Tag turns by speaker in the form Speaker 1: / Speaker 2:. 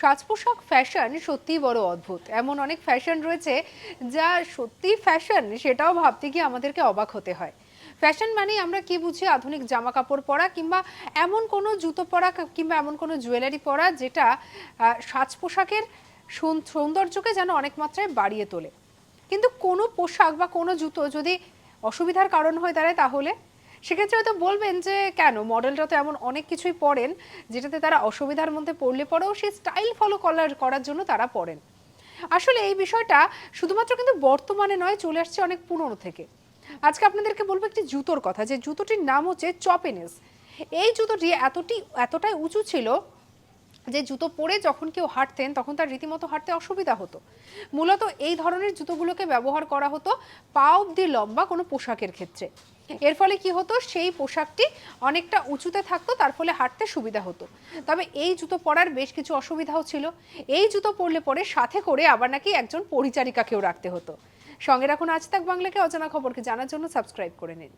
Speaker 1: সাজ পোশাক ফ্যাশন সত্যিই বড় অদ্ভুত। এমন অনেক ফ্যাশন রয়েছে যা সত্যি ফ্যাশন সেটাও ভাবতে গিয়ে আমাদেরকে অবাক হতে হয়। ফ্যাশন মানে আমরা কি বুঝি? আধুনিক জামা কাপড় পরা কিংবা এমন কোনো জুতো পরা কিংবা এমন কোনো জুয়েলারি পরা যেটা সাজ পোশাকের সৌন্দর্যকে যেন অনেক মাত্রায় বাড়িয়ে তোলে। কিন্তু কোনো পোশাক বা কোনো জুতো যদি অসুবিধার কারণ হয়ে দাঁড়ায় তাহলে? সেক্ষেত্রে হয়তো বলবেন যে, কেন? মডেলটা তো এমন অনেক কিছুই পড়েন, যেটাতে তারা অসুবিধার মধ্যে পড়লে পরেও সেই স্টাইল ফলো করার করার জন্য তারা পড়েন। আসলে এই বিষয়টা শুধুমাত্র কিন্তু বর্তমানে নয়, চলে আসছে অনেক পুরনো থেকে। আজকে আপনাদেরকে বলব একটি জুতোর কথা, যে জুতোটির নাম হচ্ছে চপেনেস এই জুতোটি এতটি, এতটাই উঁচু ছিল যে জুতো পরে যখন কেউ হাঁটতেন, তখন তার রীতিমতো হাঁটতে অসুবিধা হতো। মূলত এই ধরনের জুতোগুলোকে ব্যবহার করা হতো পা অব্দি লম্বা কোনো পোশাকের ক্ষেত্রে। এর ফলে কি হতো, সেই পোশাকটি অনেকটা উঁচুতে থাকতো, তার ফলে হাঁটতে সুবিধা হতো। তবে এই জুতো পরার বেশ কিছু অসুবিধাও ছিল। এই জুতো পরলে পরে সাথে করে আবার নাকি একজন পরিচারিকাকেও রাখতে হতো। সঙ্গে রাখুন আজ তাক বাংলাকে। অজানা খবরকে জানার জন্য সাবস্ক্রাইব করে নিন।